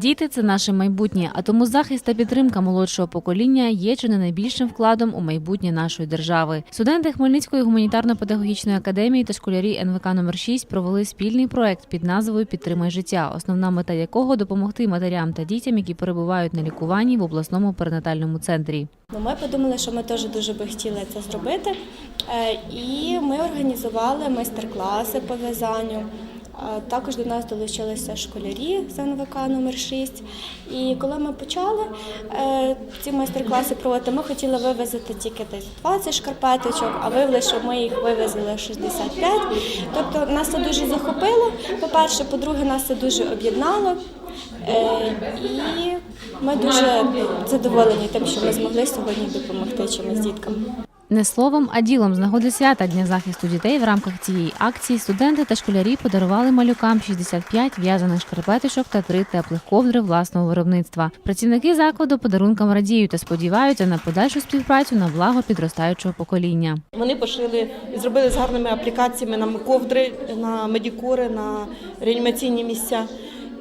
Діти це наше майбутнє, а тому захист та підтримка молодшого покоління є чи не найбільшим вкладом у майбутнє нашої держави. Студенти Хмельницької гуманітарно-педагогічної академії та школярі НВК номер 6 провели спільний проект під назвою Підтримай життя, основна мета якого допомогти матерям та дітям, які перебувають на лікуванні в обласному перинатальному центрі. Ну, ми подумали, що ми теж дуже би хотіли це зробити. Е, І ми організували майстер-класи по в'язанню. Також до нас долучилися школярі з НВК номер 6 І коли ми почали е, ці майстер-класи проводити, ми хотіли вивезти тільки десь 20 шкарпеточок, а виявилося, що ми їх вивезли 65. Тобто нас це дуже захопило. По-перше, по-друге, нас це дуже об'єднало. Е, І ми дуже задоволені тим, що ми змогли сьогодні допомогти чимось діткам. Не словом, а ділом з нагоди свята Дня захисту дітей в рамках цієї акції студенти та школярі подарували малюкам 65 в'язаних шкарпеточок та три теплих ковдри власного виробництва. Працівники закладу подарункам радіють та сподіваються на подальшу співпрацю на благо підростаючого покоління. Вони пошили і зробили з гарними аплікаціями на ковдри, на медікури, на реанімаційні місця.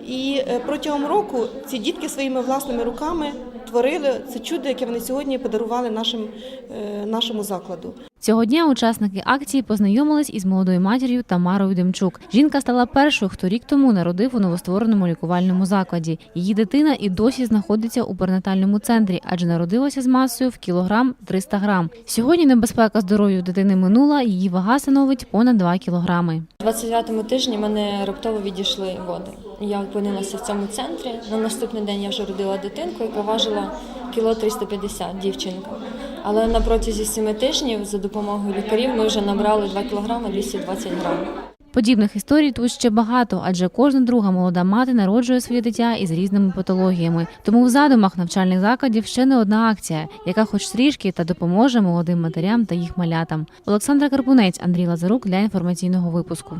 І е, протягом року ці дітки своїми власними руками творили це чудо, яке вони сьогодні подарували нашим, е, нашому закладу. Цього дня учасники акції познайомились із молодою матір'ю Тамарою Демчук. Жінка стала першою, хто рік тому народив у новоствореному лікувальному закладі. Її дитина і досі знаходиться у перинатальному центрі, адже народилася з масою в кілограм 300 грам. Сьогодні небезпека здоров'ю дитини минула, її вага становить понад 2 кілограми. У 29-му тижні мене раптово відійшли води. Я опинилася в цьому центрі. На наступний день я вже родила дитинку, яка важила кіло 350, дівчинка. Але на протязі 7 тижнів за допомогою лікарів ми вже набрали 2 кілограми 220 грамів. Подібних історій тут ще багато, адже кожна друга молода мати народжує своє дитя із різними патологіями. Тому в задумах навчальних закладів ще не одна акція, яка хоч трішки та допоможе молодим матерям та їх малятам. Олександра Карпунець, Андрій Лазарук для інформаційного випуску.